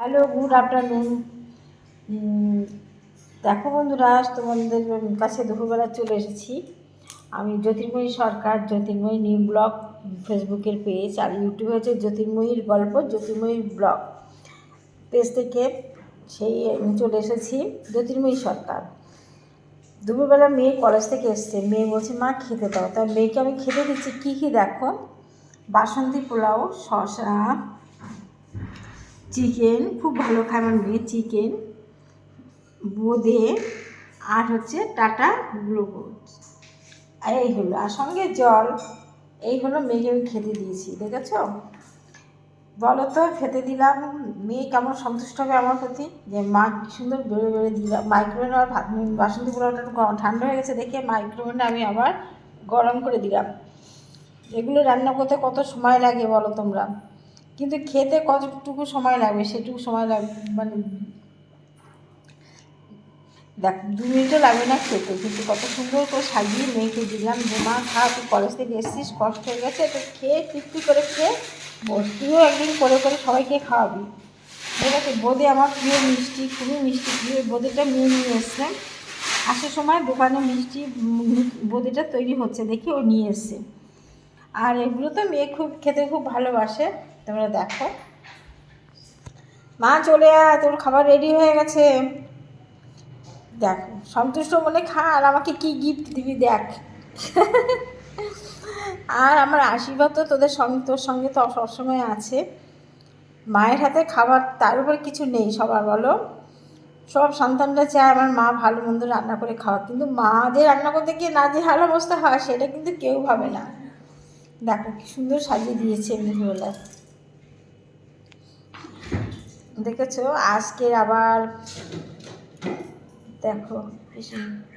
Hello good afternoon দেখো বন্ধুরা তোমাদের কাছে দুপুরবেলা চলে এসেছি। আমি জ্যোতির্ময়ী সরকার, জ্যোতির্ময়ী নিউ ব্লগ, ফেসবুকের পেজ আর ইউটিউবে হচ্ছে জ্যোতির্ময়ীর গল্প, জ্যোতির্ময়ীর ব্লগ। পেজ থেকে সেই চলে এসেছি, জ্যোতির্ময়ী সরকার। দুপুরবেলা মেয়ে কলেজ থেকে এসছে। মেয়ে বলছে, মা, খেতে দাও। তাই মেয়েকে আমি খেতে দিচ্ছি। কী কী দেখো? বাসন্তী পোলাও শশা চিকেন খুব ভালো খায় আমার মেয়ে চিকেন বোঁদে, আর হচ্ছে টাটা গ্লুকোজ আর এই হলো, আর সঙ্গে জল, এই হলো মেয়েকে আমি খেতে দিয়েছি, দেখেছ? বলো তো, খেতে দিলাম। মেয়ে কেমন সন্তুষ্ট হবে আমার প্রতি? যে মা কি সুন্দর বেড়ে বেড়ে দিলাম মাইক্রোওভেনে আর ভাত বাসন্তী পোলাওটা ঠান্ডা হয়ে গেছে দেখে মাইক্রোওভেনে আমি আবার গরম করে দিলাম। এগুলো রান্না করতে কত সময় লাগে বলো তোমরা? কিন্তু খেতে কতটুকু সময় লাগবে? সেটুকু সময় লাগবে মানে দেখ, দু মিনিটও লাগবে না খেতে। কিন্তু কত সুন্দর করে সাজিয়ে মেয়েকে দিলাম। যে মা খা তুই কলেজ থেকে এসছিস, কষ্ট হয়ে গেছে, তো খেয়ে তৃপ্তি করে খেয়ে বস। তুইও একদিন করে করে সবাইকে খাওয়াবি। ঠিক আছে, বোঁদে আমার প্রিয় মিষ্টি, খুবই মিষ্টি, প্রিয়। বোঁদেটা মেয়ে নিয়ে এসছে। আসার সময় দোকানে মিষ্টি, বোঁদেটা তৈরি হচ্ছে দেখি ও নিয়ে এসছে। আর এগুলো তো মেয়ে খুব, খেতে খুব ভালোবাসে। তোমরা দেখো। মা চলে আয়, তোর খাবার রেডি হয়ে গেছে। দেখো, সন্তুষ্ট মনে খা, আর আমাকে কি গিফট দিবি দেখ। আর আমার আশীর্বাদ তো তোদের সঙ্গে, তোর সঙ্গে তো সবসময় আছে। মায়ের হাতে খাবার, তার উপর কিছু নেই সবার, বলো? সব সন্তানরা চায় আমার মা ভালো মন্দ রান্না করে খাওয়া কিন্তু মা যে রান্না করতে গিয়ে না যে ভালো অবস্থা হয়, সেটা কিন্তু কেউ ভাবে না। দেখো কি সুন্দর সাজিয়ে দিয়েছে এমনিবেলায় দেখেছ আজকের আবার দেখো কি সুন্দর।